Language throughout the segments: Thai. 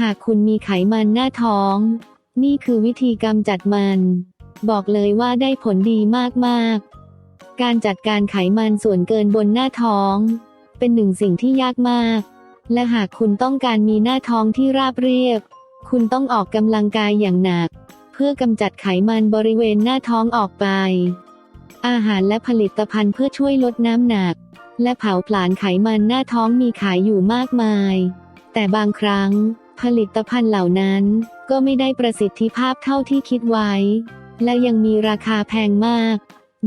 หากคุณมีไขมันหน้าท้อง นี่คือวิธีกำจัดมัน บอกเลยว่าได้ผลดีมากๆ การจัดการไขมันส่วนเกินบนหน้าท้อง เป็นหนึ่งสิ่งที่ยากมาก และหากคุณต้องการมีหน้าท้องที่ราบเรียบ คุณต้องออกกำลังกายอย่างหนัก เพื่อกำจัดไขมันบริเวณหน้าท้องออกไป อาหารและผลิตภัณฑ์เพื่อช่วยลดน้ำหนัก และเผาผลาญไขมันหน้าท้องมีขายอยู่มากมาย แต่บางครั้ง ผลิตภัณฑ์เหล่านั้นก็ไม่ได้ประสิทธิภาพเท่าที่คิดไว้ และยังมีราคาแพงมาก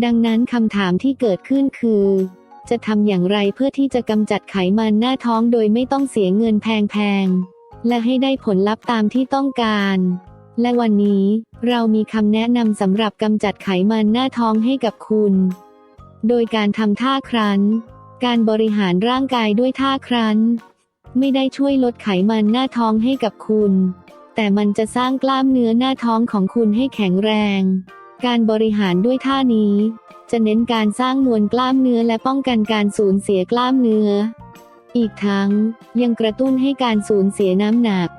ดังนั้นคำถามที่เกิดขึ้นคือ จะทำอย่างไรเพื่อที่จะกำจัดไขมันหน้าท้องโดยไม่ต้องเสียเงินแพงๆ และให้ได้ผลลัพธ์ตามที่ต้องการ และวันนี้เรามีคำแนะนำสำหรับกำจัดไขมันหน้าท้องให้กับคุณ โดยการทำท่าครั้น การบริหารร่างกายด้วยท่าครั้น ไม่ได้ช่วยลดไขมันหน้าท้องให้กับคุณ แต่มันจะสร้างกล้ามเนื้อหน้าท้องของคุณให้แข็งแรง การบริหารด้วยท่านี้ จะเน้นการสร้างมวลกล้ามเนื้อและป้องกันการสูญเสียกล้ามเนื้อ อีกทั้งยังกระตุ้นให้การสูญเสียน้ำหนัก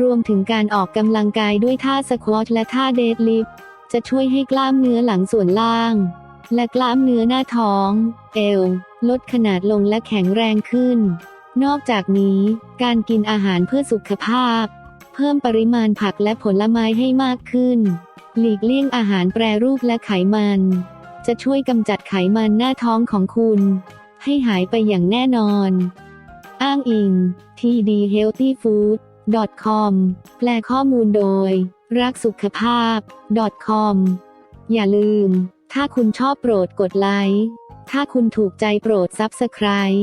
รวมถึงการออกกำลังกายด้วยท่าสควอตและท่าเดดลิฟต์จะช่วยให้กล้ามเนื้อหลังส่วนล่าง และกล้ามเนื้อหน้าท้อง เอว ลดขนาดลงและแข็งแรงขึ้น นอกจากนี้การกินอาหารเพื่อสุขภาพ เพิ่มปริมาณผักและผลไม้ให้มากขึ้น หลีกเลี่ยงอาหารแปรรูปและไขมัน จะช่วยกำจัดไขมันหน้าท้องของคุณ ให้หายไปอย่างแน่นอน อ้างอิง tdhealthyfood.com แปลข้อมูลโดย รักสุขภาพ .com อย่าลืม ถ้าคุณชอบโปรดกดไลค์ ถ้าคุณถูกใจโปรด Subscribe